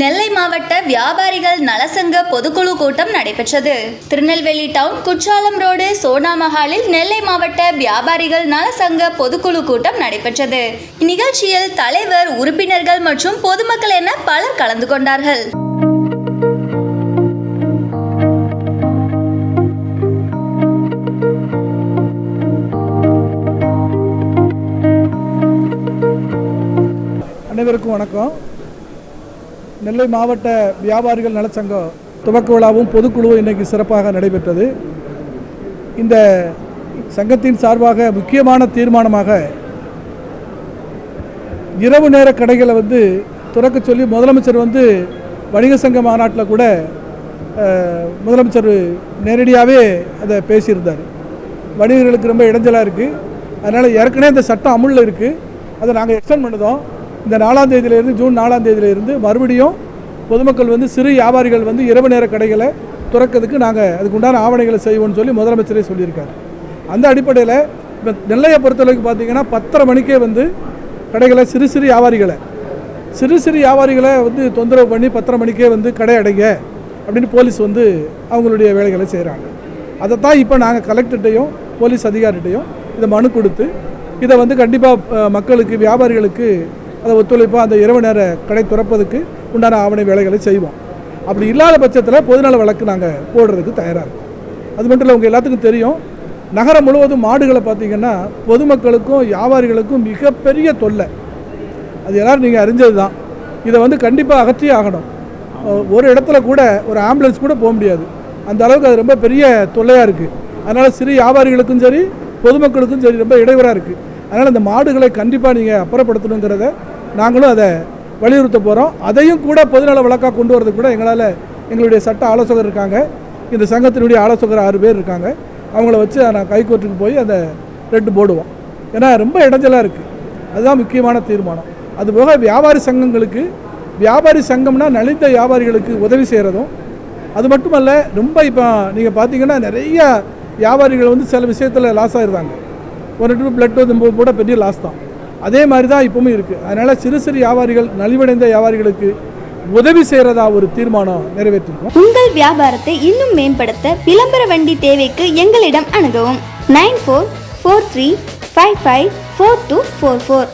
நெல்லை மாவட்ட வியாபாரிகள் நலசங்க பொதுக்குழு கூட்டம் நடைபெற்றது. திருநெல்வேலி டவுன் குற்றாலம் ரோடு சோனா மஹாலில் நெல்லை மாவட்ட வியாபாரிகள் நலசங்க பொதுக்குழு கூட்டம் நடைபெற்றது. இந்நிகழ்ச்சியில் தலைவர் உறுப்பினர்கள் மற்றும் பொதுமக்கள் என பலர் கலந்து கொண்டார்கள். அனைவருக்கும் வணக்கம். நெல்லை மாவட்ட வியாபாரிகள் நலச்சங்கம் துவக்க விழாவும் பொதுக்குழுவும் இன்றைக்கு சிறப்பாக நடைபெற்றது. இந்த சங்கத்தின் சார்பாக முக்கியமான தீர்மானமாக இரவு நேர கடைகளை வந்து துறக்க சொல்லி முதலமைச்சர் வந்து வணிக சங்க மாநாட்டில் கூட முதலமைச்சர் நேரடியாகவே அதை பேசியிருந்தார். வணிகர்களுக்கு ரொம்ப இடைஞ்சலாக இருக்குது அதனால் ஏற்கனவே இந்த சட்டம் அமுலில் இருக்குது அதை நாங்கள் எக்ஸ்டெண்ட் பண்ணுதோம் இந்த நாலாம் தேதியிலிருந்து ஜூன் நாலாம் தேதியிலிருந்து மறுபடியும் பொதுமக்கள் வந்து சிறு வியாபாரிகள் வந்து இரவு நேர கடைகளை துறக்கிறதுக்கு நாங்கள் அதுக்கு உண்டான ஆவணைகளை செய்வோம்னு சொல்லி முதலமைச்சரே சொல்லியிருக்காரு. அந்த அடிப்படையில் இப்போ நெல்லையை பொறுத்தளவுக்கு பார்த்தீங்கன்னா பத்தரை மணிக்கே வந்து கடைகளை சிறு சிறு வியாபாரிகளை சிறு சிறு வியாபாரிகளை வந்து தொந்தரவு பண்ணி பத்தரை மணிக்கே வந்து கடை அடைங்க அப்படின்னு போலீஸ் வந்து அவங்களுடைய வேலைகளை செய்கிறாங்க அதைத்தான் இப்போ நாங்கள் கலெக்டர்கிட்டையும் போலீஸ் அதிகாரிகிட்டையும் இதை மனு கொடுத்து இதை வந்து கண்டிப்பாக மக்களுக்கு வியாபாரிகளுக்கு அதை ஒத்துழைப்பாக அந்த இரவு நேர கடை துறப்பதுக்கு உண்டான ஆவண வேலைகளை செய்வோம். அப்படி இல்லாத பட்சத்தில் பொதுநல வழக்கு நாங்கள் போடுறதுக்கு தயாராக இருக்கோம். அது மட்டும் இல்லை உங்கள் எல்லாத்துக்கும் தெரியும் நகரம் முழுவதும் மாடுகளை பார்த்தீங்கன்னா பொதுமக்களுக்கும் வியாபாரிகளுக்கும் மிகப்பெரிய தொல்லை. அது எல்லோரும் நீங்கள் அறிஞ்சது தான் இதை வந்து கண்டிப்பாக அகற்றி ஆகணும். ஒரு இடத்துல கூட ஒரு ஆம்புலன்ஸ் கூட போக முடியாது. அந்த அளவுக்கு அது ரொம்ப பெரிய தொல்லையாக இருக்குது அதனால் சிறு வியாபாரிகளுக்கும் சரி பொதுமக்களுக்கும் சரி ரொம்ப இடையூறாக இருக்குது அதனால் இந்த மாடுகளை கண்டிப்பாக நீங்கள் அப்புறப்படுத்தணுங்கிறத நாங்களும் அதை வலியுறுத்த போகிறோம் அதையும் கூட பொதுநல வழக்காக கொண்டு வரதுக்கு கூட எங்களால் எங்களுடைய சட்ட ஆலோசகர் இருக்காங்க. இந்த சங்கத்தினுடைய ஆலோசகர் ஆறு பேர் இருக்காங்க. அவங்கள வச்சு நான் கைகோர்ட்டுக்கு போய் அதை ரெட்டு போடுவோம். ஏன்னா ரொம்ப இடைஞ்சலாக இருக்குது அதுதான் முக்கியமான தீர்மானம். அதுபோக வியாபாரி சங்கங்களுக்கு வியாபாரி சங்கம்னா நலிந்த வியாபாரிகளுக்கு உதவி செய்கிறதும் அது மட்டுமல்ல ரொம்ப இப்போ நீங்கள் பார்த்தீங்கன்னா நிறைய வியாபாரிகள் வந்து சில விஷயத்தில் லாஸ் ஆகிருந்தாங்க ஒரு ட்ரிப் பிளட் வந்து கூட பெரிய லாஸ் தான். அதே மாதிரி தான் இப்பவும் இருக்குது அதனால் சிறு சிறு வியாபாரிகள் நலிவடைந்த வியாபாரிகளுக்கு உதவி செய்கிறதா ஒரு தீர்மானம் நிறைவேற்றிருக்கோம். உங்கள் வியாபாரத்தை இன்னும் மேம்படுத்த விளம்பர வண்டி தேவைக்கு எங்களிடம் அணுகவும். Nine four four three five five four two four four.